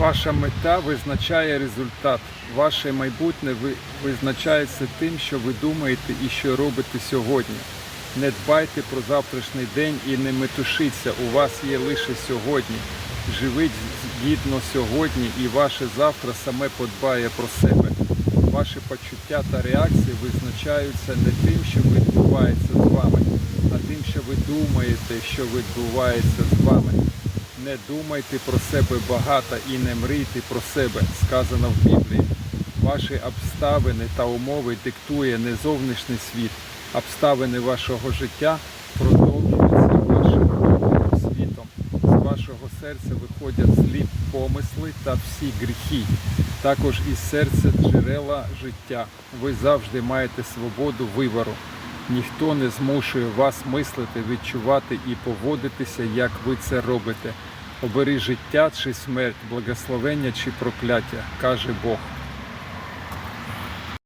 Ваша мета визначає результат. Ваше майбутнє визначається тим, що ви думаєте і що робите сьогодні. Не дбайте про завтрашній день і не метушіться. У вас є лише сьогодні. Живіть гідно сьогодні, і ваше завтра саме подбає про себе. Ваші почуття та реакції визначаються не тим, що відбувається з вами, а тим, що ви думаєте, що відбувається з вами. Не думайте про себе багато і не мрійте про себе, сказано в Біблії. Ваші обставини та умови диктує не зовнішній світ. Обставини вашого життя продовжуються вашим світом. З вашого серця виходять злі помисли та всі гріхи. Також із серця джерела життя. Ви завжди маєте свободу вибору. Ніхто не змушує вас мислити, відчувати і поводитися, як ви це робите. Обери життя чи смерть, благословення чи прокляття, каже Бог.